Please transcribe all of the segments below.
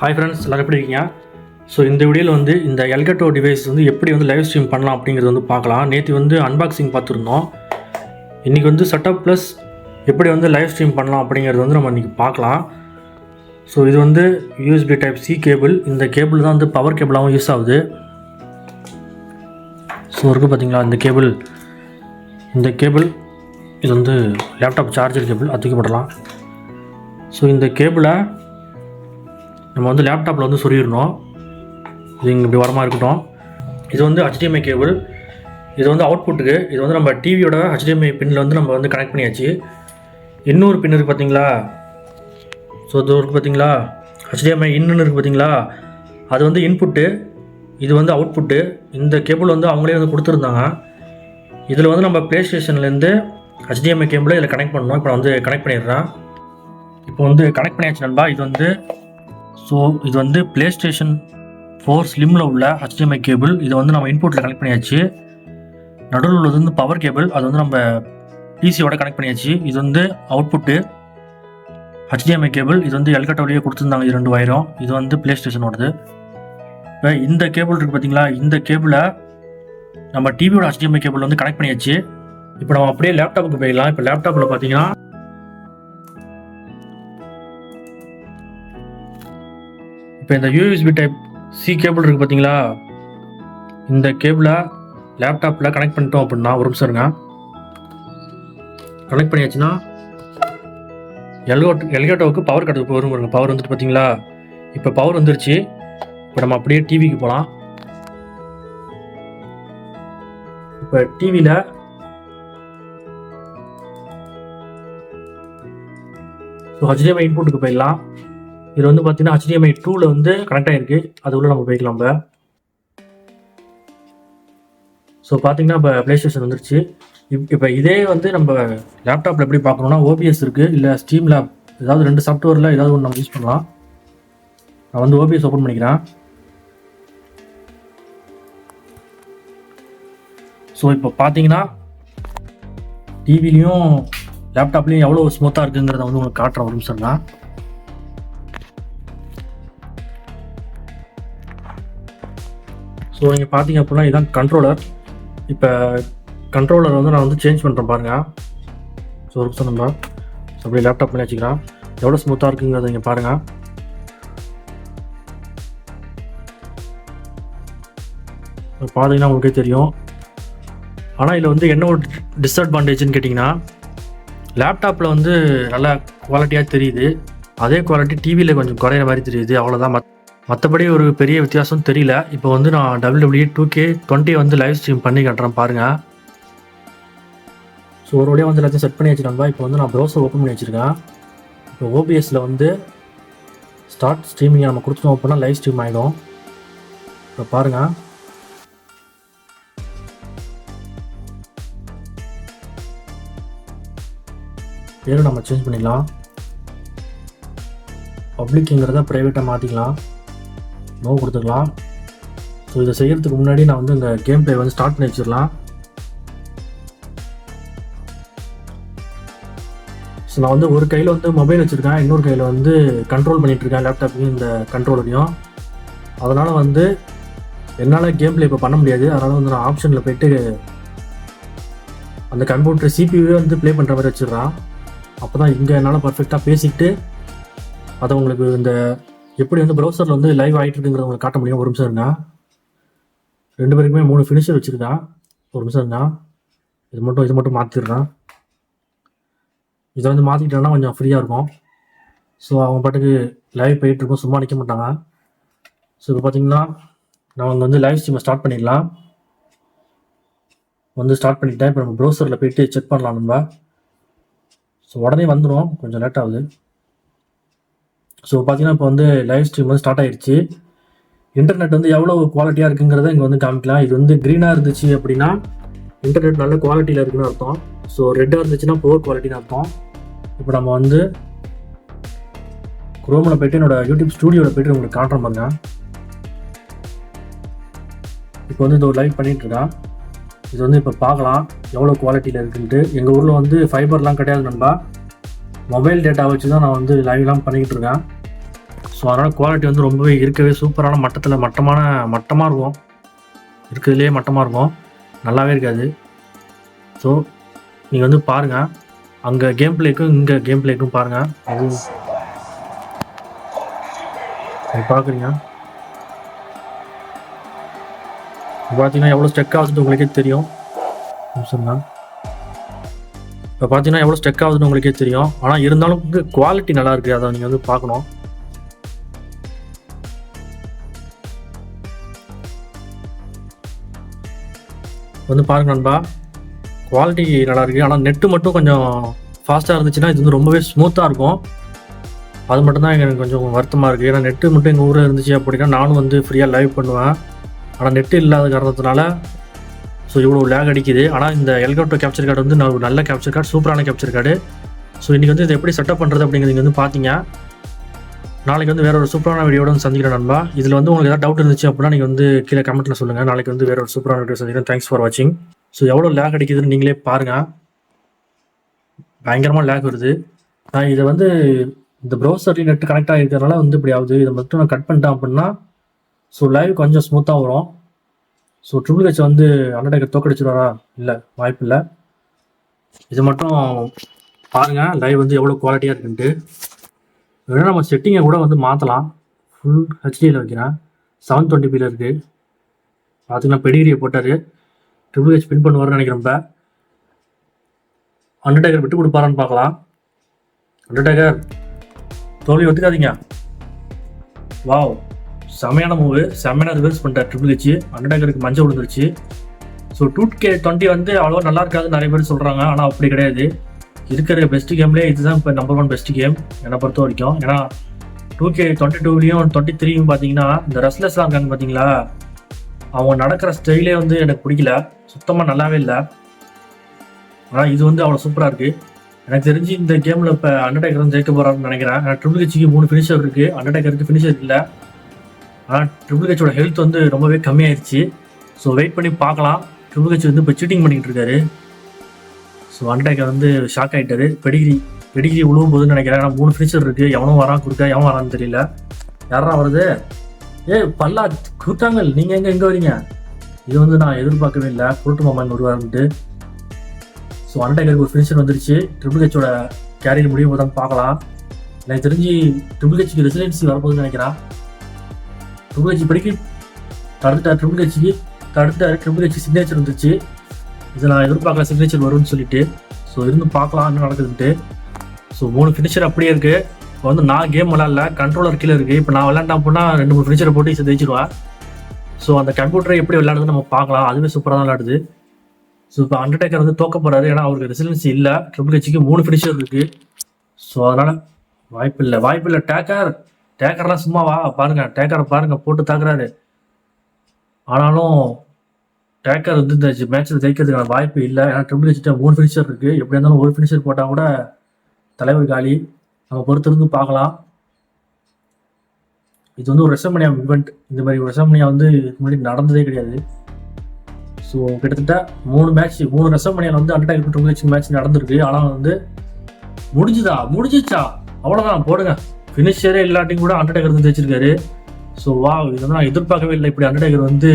Hi friends எல்லாரும் எப்படி இருக்கீங்க? ஸோ இந்த வீடியோவில் வந்து இந்த எல்கட்டோ டிவைஸ் வந்து எப்படி வந்து லைவ் ஸ்ட்ரீம் பண்ணலாம் அப்படிங்கிறது வந்து பார்க்கலாம். நேற்று வந்து அன்பாக்சிங் பார்த்துருந்தோம். இன்றைக்கி வந்து செட்டப் ப்ளஸ் எப்படி வந்து லைவ் ஸ்ட்ரீம் பண்ணலாம் அப்படிங்கிறது வந்து நம்ம இன்றைக்கி பார்க்கலாம். ஸோ இது வந்து யூஎஸ்பி டைப் சி கேபிள் இந்த கேபிள் தான் வந்து பவர் கேபிளாகவும் யூஸ் ஆகுது. ஸோ இருக்குது பார்த்தீங்களா இந்த கேபிள் இந்த கேபிள் இது வந்து லேப்டாப் சார்ஜர் கேபிள் அதிகப்படலாம் ஸோ இந்த கேபிளை நம்ம வந்து லேப்டாப்பில் வந்து சொருகிடணும். இது இங்கே இப்படி வரமாக இருக்கட்டும். இது வந்து ஹெச்டிஎம்ஐ கேபிள் இது வந்து அவுட்புட்டுக்கு இது வந்து நம்ம டிவியோட ஹெச்டிஎம்ஐ பின்னில் வந்து நம்ம வந்து கனெக்ட் பண்ணியாச்சு. இன்னொரு பின் இருக்குது பார்த்தீங்களா ஸோ இது இருக்குது பார்த்தீங்களா HDMI இன்னுன்னு இருக்குது பார்த்தீங்களா அது வந்து இன்புட்டு இது வந்து அவுட்புட்டு இந்த கேபிள் வந்து அவங்களே வந்து கொடுத்துருந்தாங்க. இதில் வந்து நம்ம ப்ளே ஸ்டேஷன்லேருந்து ஹெச்டிஎம்ஐ கேபிளை இதில் கனெக்ட் பண்ணணும். இப்போ நான் வந்து கனெக்ட் பண்ணிடுறேன். இப்போ வந்து கனெக்ட் பண்ணியாச்சு நண்பா. இது வந்து ஸோ இது வந்து ப்ளே ஸ்டேஷன் ஃபோர் ஸ்லிம்மில் உள்ள ஹச்டிஎம்ஐ கேபிள் இதை வந்து நம்ம இன்புட்டில் கனெக்ட் பண்ணியாச்சு. நடுவில் உள்ளது வந்து பவர் கேபிள் அது வந்து நம்ம பிசியோட கனெக்ட் பண்ணியாச்சு. இது வந்து அவுட்புட்டு ஹச்டிஎம்ஐ கேபிள் இது வந்து எல்கட்டோலேயே கொடுத்துருந்தாங்க இது ரெண்டு வயரும் இது வந்து ப்ளே ஸ்டேஷனோடது இப்போ இந்த கேபிள் இருக்குது பார்த்தீங்களா இந்த கேபிளை நம்ம டிவியோட ஹச்டிஎம்ஐ கேபிள் வந்து கனெக்ட் பண்ணியாச்சு. இப்போ நம்ம அப்படியே லேப்டாப்புக்கு போயிடலாம். இப்போ லேப்டாப்பில் பார்த்தீங்கன்னா இப்போ இந்த யூஎஸ்பி டைப் சி கேபிள் இருக்குது பார்த்தீங்களா இந்த கேபிளை லேப்டாப்பில் கனெக்ட் பண்ணிட்டோம் அப்படின்னா ஒரு நிமிஷம் இருங்க. கனெக்ட் பண்ணியாச்சுன்னா எல்கோட் எல்கேட்டோவுக்கு பவர் கட்டு வரும் பாருங்க. பவர் வந்துட்டு பார்த்தீங்களா இப்போ பவர் வந்துருச்சு. இப்போ நம்ம அப்படியே டிவிக்கு போகலாம் இப்போ டிவியில் ஸோ HDMI இன்புட்டுக்கு போயிடலாம். இது வந்து பார்த்தீங்கன்னா ஹெச்டிஎம்ஐ டூவில் வந்து கனெக்ட் ஆகிருக்கு அது உள்ள நம்ம போய்க்கலாம் இப்போ ஸோ பார்த்தீங்கன்னா இப்போ ப்ளே ஸ்டேஷன் வந்துருச்சு. இப் இப்போ இதே வந்து நம்ம லேப்டாப்பில் எப்படி பார்க்கணும்னா ஓபிஎஸ் இருக்குது இல்லை ஸ்டீம் லேப் ஏதாவது ரெண்டு சாஃப்ட்வேரில் ஏதாவது ஒன்று நம்ம யூஸ் பண்ணலாம். நான் வந்து ஓபிஎஸ் ஓப்பன் பண்ணிக்கிறேன். ஸோ இப்போ பார்த்தீங்கன்னா டிவிலையும் லேப்டாப்லேயும் எவ்வளோ ஸ்மூத்தாக இருக்குங்கிறத வந்து உங்களுக்கு காட்டுறேன் ஒரு நிமிஷம் தான் ஸோ நீங்கள் பார்த்தீங்க அப்படின்னா இதுதான் கண்ட்ரோலர் இப்போ கண்ட்ரோலர் வந்து நான் வந்து சேஞ்ச் பண்ணுறேன் பாருங்கள் ஸோ ஒரு நிமிஷம் நம்ம அப்படியே லேப்டாப் பண்ணி வச்சுக்கிறேன். எவ்வளோ ஸ்மூத்தாக இருக்குங்கிறத நீங்கள் பாருங்கள் பார்த்தீங்கன்னா உங்களுக்கே தெரியும். ஆனால் இதில் வந்து என்ன ஒரு டிஸ்அட்வான்டேஜ்னு கேட்டிங்கன்னா லேப்டாப்பில் வந்து நல்லா குவாலிட்டியாக தெரியுது. அதே குவாலிட்டி டிவியில் கொஞ்சம் குறையிற மாதிரி தெரியுது. அவ்வளோதான் மத் மற்றபடி ஒரு பெரிய வித்தியாசம் தெரியல. இப்போ வந்து நான் W W two K twenty வந்து லைவ் ஸ்ட்ரீம் பண்ணி கட்டுறேன் பாருங்கள் ஸோ ஒரு வழியாக வந்து எல்லாத்தையும் செட் பண்ணி வச்சுருந்தா இப்போ வந்து நான் ப்ரௌசர் ஓப்பன் பண்ணி வச்சுருக்கேன். இப்போ ஓபிஎஸில் வந்து ஸ்டார்ட் ஸ்ட்ரீமிங்கை நம்ம கொடுத்துட்டோம் அப்படின்னா லைவ் ஸ்ட்ரீம் ஆகிடும் இப்போ பாருங்கள் பேரும் நம்ம சேஞ்ச் பண்ணிடலாம். பப்ளிக்ங்கிறத ப்ரைவேட்டாக மாற்றிக்கலாம் நோ கொடுத்துக்கலாம். ஸோ இதை செய்கிறதுக்கு முன்னாடி நான் வந்து இந்த கேம் ப்ளே வந்து ஸ்டார்ட் பண்ணி வச்சிடலாம். ஸோ நான் வந்து ஒரு கையில் வந்து மொபைல் வச்சுருக்கேன். இன்னொரு கையில் வந்து கண்ட்ரோல் பண்ணிகிட்ருக்கேன் லேப்டாப்பையும் இந்த கண்ட்ரோலரையும் அதனால் வந்து என்னால் கேம் ப்ளே இப்போ பண்ண முடியாது. அதனால் வந்து நான் ஆப்ஷனில் போயிட்டு அந்த கம்ப்யூட்டர் சிபியூவே வந்து ப்ளே பண்ணுற மாதிரி வச்சிடுறான். அப்போ தான் இங்கே என்னால் பர்ஃபெக்டாக பேசிக்கிட்டு அதை உங்களுக்கு இந்த எப்படி வந்து ப்ரௌசரில் வந்து லைவ் ஆகிட்டு இருக்குங்கிறத உங்களுக்கு காட்ட முடியும். ஒரு நிமிஷம் இருந்தா ரெண்டு பேருக்குமே மூணு ஃபினிஷர் வச்சுருக்கான் ஒரு நிமிஷம் இருங்க. இது மட்டும் இது மட்டும் மாற்றிடுறேன் இதை வந்து மாற்றிக்கிட்டேன்னா கொஞ்சம் ஃப்ரீயாக இருக்கும். ஸோ அவங்க பாட்டுக்கு லைவ் போயிட்டுருக்கோம் சும்மா நிற்க மாட்டாங்க. ஸோ இப்போ பார்த்தீங்கன்னா நான் வந்து லைவ் ஸ்ட்ரீமை ஸ்டார்ட் பண்ணிடலாம். வந்து ஸ்டார்ட் பண்ணிட்டேன். இப்போ நம்ம ப்ரௌசரில் போயிட்டு செக் பண்ணலாம் நம்ம. ஸோ உடனே வந்துடும் கொஞ்சம் லேட் ஆகுது. ஸோ பார்த்தீங்கன்னா இப்போ வந்து லைவ் ஸ்ட்ரீம் வந்து ஸ்டார்ட் ஆயிடுச்சு. இன்டர்நெட் வந்து எவ்வளோ குவாலிட்டியாக இருக்குங்கிறத இங்கே வந்து காமிக்கலாம். இது வந்து க்ரீனாக இருந்துச்சு அப்படின்னா இன்டர்நெட் நல்ல குவாலிட்டியில் இருக்குன்னு அர்த்தம். ஸோ ரெட்டாக இருந்துச்சுன்னா புவர் குவாலிட்டின்னு அர்த்தம். இப்போ நம்ம வந்து குரோமில் போயிட்டு என்னோடய யூடியூப் ஸ்டூடியோவில் போயிட்டு உங்களுக்கு காட்டுற பாருங்க. இப்போ வந்து இது ஒரு லைவ் பண்ணிட்டு இது வந்து இப்போ பார்க்கலாம் எவ்வளோ குவாலிட்டியில் இருக்குன்ட்டு. எங்கள் ஊரில் வந்து ஃபைபர்லாம் கிடையாது நண்பா. மொபைல் டேட்டா வச்சு தான் நான் வந்து லைவ்லாம் பண்ணிக்கிட்டு இருக்கேன். ஸோ அதனால் குவாலிட்டி வந்து ரொம்பவே இருக்கவே சூப்பரான மட்டத்தில் மட்டமான மட்டமாக இருக்கும். இருக்கிறதுலே மட்டமாக இருக்கும். நல்லாவே இருக்காது. ஸோ நீங்கள் வந்து பாருங்கள் அங்கே கேம் பிளேக்கும் இங்கே கேம் பிளேக்கும் பாருங்கள் அது நீங்கள் பார்க்குறீங்க பார்த்தீங்கன்னா எவ்வளோ ஸ்டெக் ஆகுதுன்னு உங்களுக்கே தெரியும். நிமிஷம்தான் இப்போ பார்த்தீங்கன்னா எவ்வளோ ஸ்டெக் ஆகுதுன்னு உங்களுக்கே தெரியும். ஆனால் இருந்தாலும் குவாலிட்டி நல்லா இருக்குது அதை நீங்கள் வந்து பார்க்கணும். வந்து பாருங்க நண்பா. குவாலிட்டி நல்லா இருக்குது ஆனால் நெட்டு மட்டும் கொஞ்சம் ஃபாஸ்ட்டாக இருந்துச்சுன்னா இது வந்து ரொம்பவே ஸ்மூத்தாக இருக்கும். அது மட்டும்தான் எனக்கு கொஞ்சம் வருத்தமாக இருக்குது ஏன்னா நெட்டு மட்டும் எங்கள் ஊரில் இருந்துச்சு அப்படின்னா நானும் வந்து ஃப்ரீயாக லைவ் பண்ணுவேன். ஆனால் நெட்டு இல்லாத காரணத்தினால ஸோ இவ்வளோ லேக் அடிக்குது. ஆனால் இந்த எல்கோட்டோ கேப்சர் கார்டு வந்து நான் நல்ல கேப்சர் கார்டு சூப்பரான கேப்சர் கார்டு ஸோ இன்றைக்கி வந்து இதை எப்படி செட்டப் பண்ணுறது அப்படிங்கிறது நீங்கள் வந்து பார்த்தீங்க நாளைக்கு வந்து வேற ஒரு சூப்பரான வீடியோட வந்து சந்திக்கிறேன் நண்பா. இதில் வந்து உங்களுக்கு ஏதாவது டவுட் இருந்துச்சு அப்படின்னா நீங்கள் வந்து கீழே கமெண்ட்டில் சொல்லுங்கள் நாளைக்கு வந்து வேற ஒரு சூப்பரான வீடியோ சந்திக்கிறேன். தேங்க்ஸ் ஃபார் வாட்சிங் ஸோ எவ்வளோ லேக் அடிக்குதுன்னு நீங்களே பாருங்கள் பயங்கரமாக லேக் வருது. நான் இதை வந்து இந்த ப்ரௌசர்லேயும் நெட் கனெக்ட் ஆகிருக்கிறதுனால வந்து இப்படி ஆகுது. இதை மட்டும் நான் கட் பண்ணிட்டேன் அப்படின்னா ஸோ லைவ் கொஞ்சம் ஸ்மூத்தாக வரும். ஸோ ட்ரிபிள் ஹெச் வந்து அண்டர்டேக்கர் தோக்கடிச்சிடுவாரா இல்லை வாய்ப்பு இல்லை. இது மட்டும் பாருங்கள் லைவ் வந்து எவ்வளோ குவாலிட்டியாக இருக்குன்ட்டு. வேணால் நம்ம செட்டிங்கை கூட வந்து மாற்றலாம் ஃபுல் ஹெச்டியில் வைக்கிறேன். செவன் டுவெண்ட்டி பியில் இருக்குது பார்த்தீங்கன்னா பெடிகிரியை போட்டார். ட்ரிபிள் ஹெச் பின் பண்ணுவார்னு நினைக்கிறேன் இப்போ. அண்டர்டேக்கர் விட்டு கொடுப்பாரான்னு பார்க்கலாம். அண்டர்டேக்கர் தோல்வி ஒத்துக்காதீங்க. வாவ் செமையான மூவு செமையான ரிவர்ஸ் பண்ணிட்டார் ட்ரிபிள் ஹெச் அண்டர்டேக்கருக்கு மஞ்சள் விழுந்துருச்சு. ஸோ டூ கே டுவெண்ட்டி வந்து அவ்வளோ நல்லா இருக்காதுன்னு நிறைய பேர் சொல்கிறாங்க ஆனால் அப்படி கிடையாது. இருக்கிற பெஸ்ட் கேம்லேயே இதுதான் இப்போ நம்பர் ஒன் பெஸ்ட் கேம் என்னை பொறுத்த வரைக்கும். ஏன்னா டூ கே டுவெண்ட்டி டூலையும் டுவெண்ட்டி த்ரீயும் பார்த்தீங்கன்னா இந்த ரெஸ்லெஸ்லாம் இருக்காங்க பார்த்தீங்களா அவங்க நடக்கிற ஸ்டைலே வந்து எனக்கு பிடிக்கல. சுத்தமாக நல்லாவே இல்லை. ஆனால் இது வந்து அவ்வளோ சூப்பராக இருக்குது எனக்கு தெரிஞ்சு இந்த கேமில் இப்போ அண்டர்டேக்கர் வந்து ஜெயிக்க போகிறாருன்னு நினைக்கிறேன். ஆனால் ட்ரிபிள் ஹெச்சுக்கு மூணு ஃபினிஷர் இருக்குது அண்டர்டேக்கருக்கு ஃபினிஷர் இல்லை. ஆனால் ட்ரிபிள் ஹெச்சோட ஹெல்த் வந்து ரொம்பவே கம்மியாயிருச்சு. ஸோ வெயிட் பண்ணி பார்க்கலாம். ட்ரிபிள் ஹெச் வந்து இப்போ சீட்டிங் பண்ணிக்கிட்டு இருக்காரு. ஸோ அண்டர்டேக்கர் வந்து ஷாக் ஆகிட்டாரு பெடிகிரி பெடிகிரி உழுவும் போதுன்னு நினைக்கிறேன். ஏன்னா மூணு ஃபினிஷர் இருக்குது எவனும் வரான் கொடுக்க எவன் வரான்னு தெரியல. யாரா வருது ஏ பல்லா கூட்டாங்கல் நீங்கள் எங்கே எங்கே வரீங்க? இது வந்து நான் எதிர்பார்க்கவே இல்லை. குருட்டு மாமன் வருவாருன்ட்டு. ஸோ அண்டர்டேக்கருக்கு ஒரு ஃபினிஷர் வந்துருச்சு. ட்ரிபிள் ஹெச்சோட கேரியர் முடிவு போது தான் பார்க்கலாம். எனக்கு தெரிஞ்சு ட்ரிபிள் ஹெச்சுக்கு ரெசிடென்சி வரப்போகுதுன்னு நினைக்கிறேன். ட்ரிபிள் ஹெச் படிக்க தடுத்துட்டார். ட்ரிபிள் ஹெச்சுக்கு தடுத்துட்டார். ட்ரிபிள் ஹெச் சிக்னேச்சர் வந்துருச்சு. இது நான் எதிர்பார்க்கல சிக்னேச்சர் வரும்னு சொல்லிட்டு. ஸோ இருந்து பார்க்கலாம் என்ன நடக்குதுன்ட்டு. ஸோ மூணு ஃபினிஷர் அப்படியே இருக்குது இப்போ வந்து நான் கேம் விளாட்ல கண்ட்ரோலர் கீழே இருக்குது இப்போ நான் விளாண்டா அப்படின்னா ரெண்டு மூணு ஃபினிஷரை போட்டு இதை ஜெயிச்சிருவேன் ஸோ அந்த கம்ப்யூட்டரை எப்படி விளாடுதுன்னு நம்ம பார்க்கலாம். அதுவே சூப்பராக தான் விளையாடுது. ஸோ இப்போ அண்டர்டேக்கர் வந்து தோக்க போகிறாரு ஏன்னா அவருக்கு ரெசிடென்சி இல்லை. ட்ரிபிள் ஹெச்சுக்கு மூணு ஃபினிஷர் இருக்குது ஸோ அதனால் வாய்ப்பு இல்லை. வாய்ப்பு இல்லை. டேக்கர் டேக்கர்லாம் சும்மாவா? பாருங்கள் டேக்கரை பாருங்கள் போட்டு தாக்குறாரு. ஆனாலும் டேக்கர் வந்து இந்த மேட்ச்சில் ஜெயிக்கிறதுக்கான வாய்ப்பு இல்லை. ஏன்னா ட்ரிபிள் ஹெச்ட்ட மூணு ஃபினிஷர் இருக்கு. எப்படி இருந்தாலும் ஒரு ஃபினிஷர் போட்டால் கூட தலைவர் காலி. நம்ம பொறுத்திருந்து பார்க்கலாம். இது வந்து ஒரு ரெசமனியா இவெண்ட் இந்த மாதிரி ஒரு ரெசமனியா வந்து இதுக்கு முன்னாடி நடந்ததே கிடையாது. ஸோ கிட்டத்தட்ட மூணு மேட்ச் மூணு ரெசமனியாவில் வந்து அண்டர்டேக்கர் ட்ரிபிள் ஹெச் மேட்ச் நடந்திருக்கு. ஆனால் வந்து முடிஞ்சுதா? முடிஞ்சிச்சா அவ்வளோதான் போடுங்க. ஃபினிஷரே இல்லாட்டியும் கூட அண்டர்டேக்கர் வந்து ஜெயிச்சிருக்காரு. ஸோ வா இது வந்து நான் எதிர்பார்க்கவே இல்லை. இப்படி அண்டர்டேக்கர் வந்து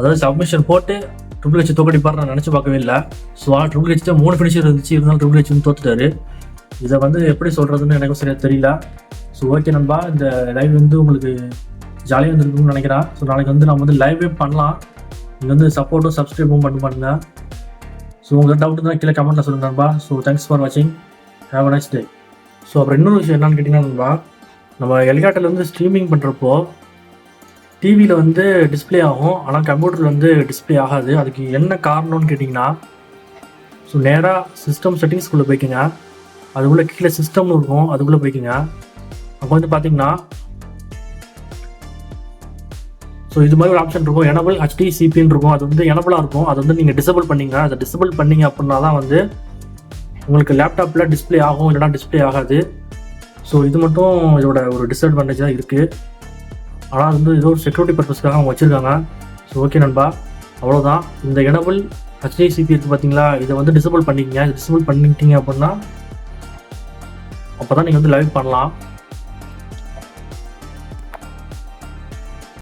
அதாவது சப்மிஷன் போட்டு ட்ரிபிள் ஹெச் தோக்கடிப்பார் நான் நினச்சி பார்க்கவே இல்லை. ஸோ ட்ரிபிள் ஹெச் மூணு ஃபினிஷர் இருந்துச்சு. இருந்தாலும் ட்ரிபிள் ஹெச் தோத்துட்டாரு. இதை வந்து எப்படி சொல்கிறதுன்னு எனக்கும் சரியாக தெரியல. ஸோ ஓகே நண்பா இந்த லைவ் வந்து உங்களுக்கு ஜாலியாக இருந்திருக்கும்னு நினைக்கிறேன். ஸோ நாளைக்கு வந்து நம்ம வந்து லைவே பண்ணலாம். நீங்கள் வந்து சப்போர்ட்டும் சப்ஸ்கிரைபும் பண்ண பண்ணுங்க ஸோ உங்களுக்கு டவுட் இருந்தால் கீழே கமெண்ட்டில் சொல்லுங்க நண்பா. ஸோ தேங்க்ஸ் ஃபார் வாட்சிங் have a nice day so அப்புறம் இன்னொரு விஷயம் என்னன்னு கேட்டிங்கன்னா நண்பா நம்ம எலிகாட்டில் வந்து ஸ்ட்ரீமிங் பண்ணுறப்போ டிவியில் வந்து டிஸ்பிளே ஆகும். ஆனால் கம்ப்யூட்டரில் வந்து டிஸ்ப்ளே ஆகாது. அதுக்கு என்ன காரணம்னு கேட்டிங்கன்னா ஸோ நேராக சிஸ்டம் செட்டிங்ஸ்குள்ளே போய்க்குங்க. அதுக்குள்ளே கீழே சிஸ்டம்னு இருக்கும். அதுக்குள்ளே போய்க்குங்க. அப்போ வந்து பார்த்தீங்கன்னா ஸோ இது மாதிரி ஒரு ஆப்ஷன் இருக்கும். எனபிள் ஹச்டி சிபின்னு இருக்கும். அது வந்து எனபிளாக இருக்கும். அது வந்து நீங்கள் டிசபிள் பண்ணிங்க. அதை டிசபிள் பண்ணீங்க அப்படின்னா தான் வந்து உங்களுக்கு லேப்டாப்பில் டிஸ்ப்ளே ஆகும். இல்லைனா டிஸ்ப்ளே ஆகாது. ஸோ இது மட்டும் இதோட ஒரு டிஸ்அட்வான்டேஜாக இருக்குது ஆனால் அது வந்து ஏதோ ஒரு செக்யூரிட்டி பர்பஸ்க்காக அவங்க வச்சுருக்காங்க. ஸோ ஓகே நண்பா. அவ்வளோதான் இந்த எனபிள் ஹெச்டிசிபி இருக்குது பார்த்தீங்களா இதை வந்து டிசபிள் பண்ணிக்கங்க. டிசபிள் பண்ணிட்டீங்க அப்படின்னா அப்போ தான் நீங்கள் வந்து லைவ் பண்ணலாம்.